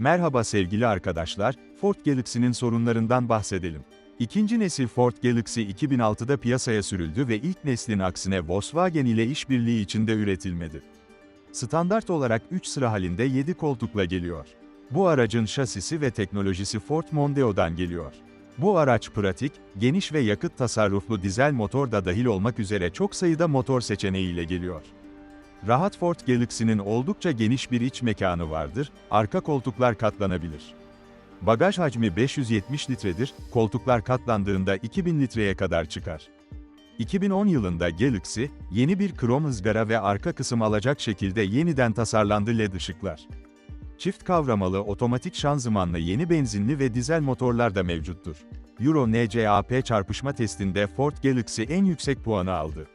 Merhaba sevgili arkadaşlar, Ford Galaxy'nin sorunlarından bahsedelim. İkinci nesil Ford Galaxy 2006'da piyasaya sürüldü ve ilk neslin aksine Volkswagen ile işbirliği içinde üretilmedi. Standart olarak 3 sıra halinde 7 koltukla geliyor. Bu aracın şasisi ve teknolojisi Ford Mondeo'dan geliyor. Bu araç pratik, geniş ve yakıt tasarruflu dizel motor da dahil olmak üzere çok sayıda motor seçeneğiyle geliyor. Rahat Ford Galaxy'nin oldukça geniş bir iç mekanı vardır, arka koltuklar katlanabilir. Bagaj hacmi 570 litredir, koltuklar katlandığında 2000 litreye kadar çıkar. 2010 yılında Galaxy, yeni bir krom ızgara ve arka kısım alacak şekilde yeniden tasarlandı LED ışıklar. Çift kavramalı otomatik şanzımanlı yeni benzinli ve dizel motorlar da mevcuttur. Euro NCAP çarpışma testinde Ford Galaxy en yüksek puanı aldı.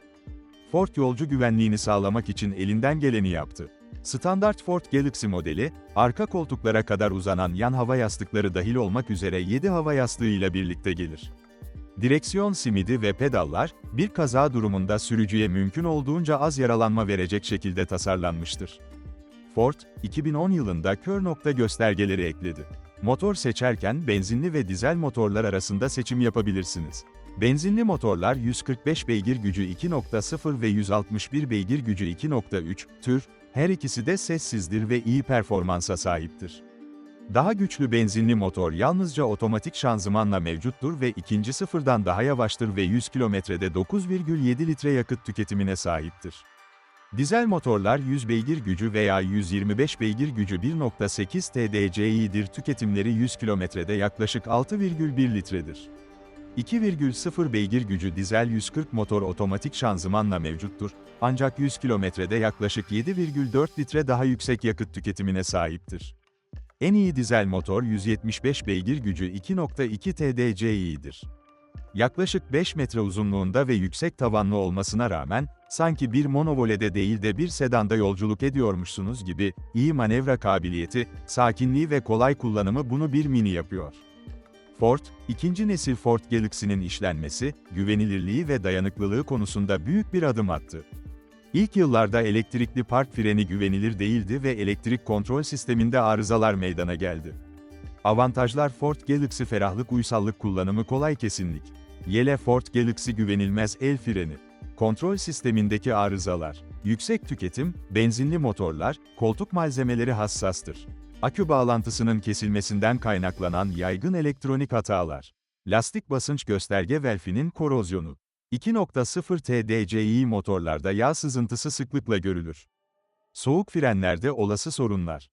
Ford yolcu güvenliğini sağlamak için elinden geleni yaptı. Standart Ford Galaxy modeli, arka koltuklara kadar uzanan yan hava yastıkları dahil olmak üzere 7 hava yastığıyla birlikte gelir. Direksiyon simidi ve pedallar, bir kaza durumunda sürücüye mümkün olduğunca az yaralanma verecek şekilde tasarlanmıştır. Ford, 2010 yılında kör nokta göstergeleri ekledi. Motor seçerken benzinli ve dizel motorlar arasında seçim yapabilirsiniz. Benzinli motorlar 145 beygir gücü 2.0 ve 161 beygir gücü 2.3 tür, her ikisi de sessizdir ve iyi performansa sahiptir. Daha güçlü benzinli motor yalnızca otomatik şanzımanla mevcuttur ve ikinci sıfırdan daha yavaştır ve 100 kilometrede 9,7 litre yakıt tüketimine sahiptir. Dizel motorlar 100 beygir gücü veya 125 beygir gücü 1.8 TDCi'dir tüketimleri 100 kilometrede yaklaşık 6,1 litredir. 2,0 beygir gücü dizel 140 motor otomatik şanzımanla mevcuttur, ancak 100 kilometrede yaklaşık 7,4 litre daha yüksek yakıt tüketimine sahiptir. En iyi dizel motor 175 beygir gücü 2.2 TDCi'dir. Yaklaşık 5 metre uzunluğunda ve yüksek tavanlı olmasına rağmen, sanki bir monovolede değil de bir sedanda yolculuk ediyormuşsunuz gibi, iyi manevra kabiliyeti, sakinliği ve kolay kullanımı bunu bir mini yapıyor. Ford, ikinci nesil Ford Galaxy'nin işlenmesi, güvenilirliği ve dayanıklılığı konusunda büyük bir adım attı. İlk yıllarda elektrikli park freni güvenilir değildi ve elektrik kontrol sisteminde arızalar meydana geldi. Avantajlar Ford Galaxy ferahlık uysallık kullanımı kolay kesinlik. Yele Ford Galaxy güvenilmez el freni. Kontrol sistemindeki arızalar. Yüksek tüketim, benzinli motorlar, koltuk malzemeleri hassastır. Akü bağlantısının kesilmesinden kaynaklanan yaygın elektronik hatalar. Lastik basınç gösterge velfinin korozyonu. 2.0 TDCi motorlarda yağ sızıntısı sıklıkla görülür. Soğuk frenlerde olası sorunlar.